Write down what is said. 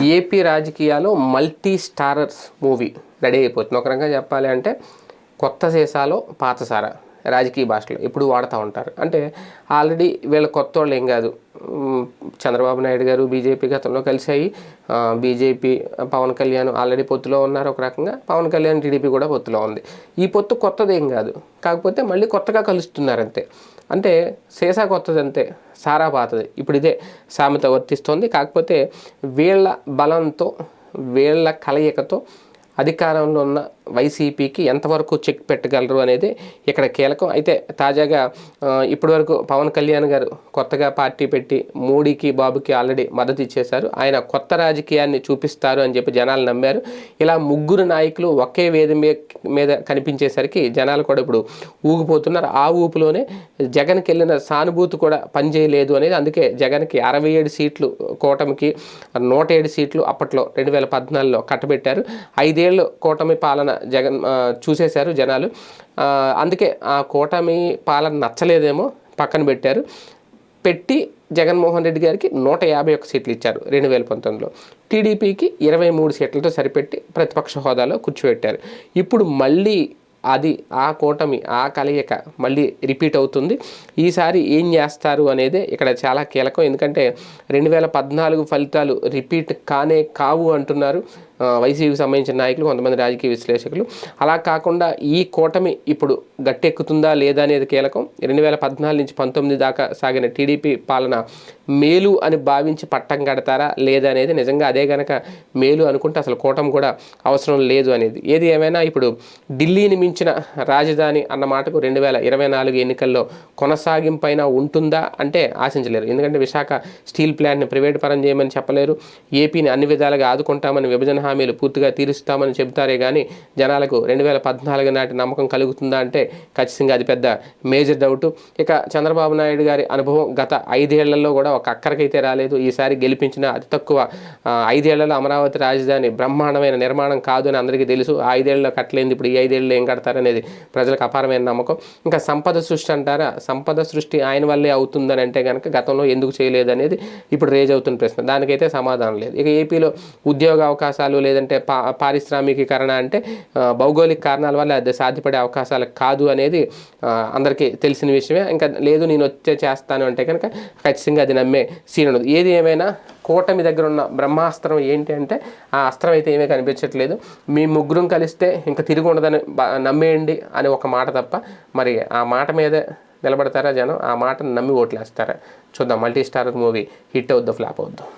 AP రాజకీయాలు multi starrers movie ready అయిపోతుంది. ఒక రకంగా చెప్పాలి అంటే కొత్త సీసాలో పాత సారా రాజకీయ భాషలో ఇప్పుడు వాడుతూ ఉంటారు. అంటే ఆల్రెడీ వీళ్ళ కొత్త వాళ్ళు ఏం కాదు. చంద్రబాబు నాయుడు గారు బీజేపీ గతంలో కలిసాయి బీజేపీ పవన్ కళ్యాణ్ ఆల్రెడీ పొత్తులో ఉన్నారు. ఒక రకంగా పవన్ కళ్యాణ్ టీడీపీ కూడా పొత్తులో ఉంది. ఈ పొత్తు కొత్తది ఏం కాదు. కాకపోతే మళ్ళీ కొత్తగా కలుస్తున్నారు అంతే అంటే సీసా కొత్తది అంతే సారా పాతది. ఇప్పుడు ఇదే సామెత వర్తిస్తోంది. కాకపోతే వీళ్ళ బలంతో వీళ్ళ కలయికతో అధికారంలో ఉన్న వైసీపీకి ఎంతవరకు చెక్ పెట్టగలరు అనేది ఇక్కడ కీలకం. అయితే తాజాగా ఇప్పటివరకు పవన్ కళ్యాణ్ గారు కొత్తగా పార్టీ పెట్టి మోడీకి బాబుకి ఆల్రెడీ మద్దతు ఇచ్చేశారు. ఆయన కొత్త రాజకీయాన్ని చూపిస్తారు అని చెప్పి జనాలు నమ్మారు. ఇలా ముగ్గురు నాయకులు ఒకే వేది మీద కనిపించేసరికి జనాలు కూడా ఇప్పుడు ఊగిపోతున్నారు. ఆ ఊపులోనే జగన్కి వెళ్ళిన సానుభూతి కూడా పనిచేయలేదు అనేది అందుకే జగన్కి అరవై ఏడు సీట్లు కూటమికి నూట ఏడు సీట్లు అప్పట్లో రెండు వేల పద్నాలుగులో కట్టబెట్టారు. ఐదేళ్ళు కూటమి పాలన జగన్ చూసేశారు జనాలు. అందుకే ఆ కూటమి పాలన నచ్చలేదేమో పక్కన పెట్టారు. పెట్టి జగన్మోహన్ రెడ్డి గారికి నూట యాభై ఒక్క సీట్లు ఇచ్చారు రెండు వేల పంతొమ్మిదిలో. టీడీపీకి ఇరవై మూడు సీట్లతో సరిపెట్టి ప్రతిపక్ష హోదాలో కూర్చోబెట్టారు. ఇప్పుడు మళ్ళీ అది ఆ కూటమి ఆ కలయిక మళ్ళీ రిపీట్ అవుతుంది. ఈసారి ఏం చేస్తారు అనేది ఇక్కడ చాలా కీలకం. ఎందుకంటే రెండు వేల పద్నాలుగు ఫలితాలు రిపీట్ కానే కావు అంటున్నారు. వైసీపీకి సంబంధించిన నాయకులు కొంతమంది రాజకీయ విశ్లేషకులు. అలా కాకుండా ఈ కూటమి ఇప్పుడు గట్టెక్కుతుందా లేదా అనేది కీలకం. రెండు వేల పద్నాలుగు నుంచి పంతొమ్మిది దాకా సాగిన టీడీపీ పాలన మేలు అని భావించి పట్టం కడతారా లేదా అనేది నిజంగా అదే గనక మేలు అనుకుంటే అసలు కూటమి కూడా అవసరం లేదు అనేది. ఏది ఏమైనా ఇప్పుడు ఢిల్లీని మించిన రాజధాని అన్న మాటకు రెండు వేల ఇరవై నాలుగు ఎన్నికల్లో కొనసాగింపైన ఉంటుందా అంటే ఆశించలేరు. ఎందుకంటే విశాఖ స్టీల్ ప్లాంట్ని ప్రైవేట్ పరం చేయమని చెప్పలేరు. ఏపీని అన్ని విధాలుగా ఆదుకుంటామని విభజన హామీలు పూర్తిగా తీరుస్తామని చెబుతారే కానీ జనాలకు రెండు వేల పద్నాలుగు నాటి నమ్మకం కలుగుతుందా అంటే ఖచ్చితంగా అది పెద్ద మేజర్ డౌట్. ఇక చంద్రబాబు నాయుడు గారి అనుభవం గత ఐదేళ్ళలో కూడా ఒక అక్కరకైతే రాలేదు. ఈసారి గెలిపించిన అతి తక్కువ ఐదేళ్ళలో అమరావతి రాజధాని బ్రహ్మాండమైన నిర్మాణం కాదు అని అందరికీ తెలుసు. ఐదేళ్ళలో కట్టలేదు ఇప్పుడు ఈ ఐదేళ్ళు ఏం కడతారనేది ప్రజలకు అపారమైన నమ్మకం. ఇంకా సంపద సృష్టి అంటారా? సంపద సృష్టి ఆయన వల్లే అవుతుందని అంటే కనుక గతంలో ఎందుకు చేయలేదు అనేది ఇప్పుడు రేజ్ అవుతున్న ప్రశ్న. దానికైతే సమాధానం లేదు. ఇక ఏపీలో ఉద్యోగ అవకాశాలు లేదంటే పా పారిశ్రామికీకరణ అంటే భౌగోళిక కారణాల వల్ల అది సాధ్యపడే అవకాశాలు కాదు అనేది అందరికీ తెలిసిన విషయమే. ఇంకా లేదు నేను వచ్చే చేస్తాను అంటే కనుక ఖచ్చితంగా అది నమ్మే సీన్ ఉండదు. ఏది ఏమైనా కూటమి దగ్గర ఉన్న బ్రహ్మాస్త్రం ఏంటి అంటే ఆ అస్త్రం అయితే ఏమీ కనిపించట్లేదు. మీ ముగ్గురం కలిస్తే ఇంకా తిరిగి ఉండదని నమ్మేయండి అని ఒక మాట తప్ప మరి ఆ మాట మీద నిలబడతారా జనం? ఆ మాటను నమ్మి ఓట్లేస్తారా? చూద్దాం. మల్టీ స్టార్ మూవీ హిట్ అవుద్దో ఫ్లాప్ అవుద్దాం?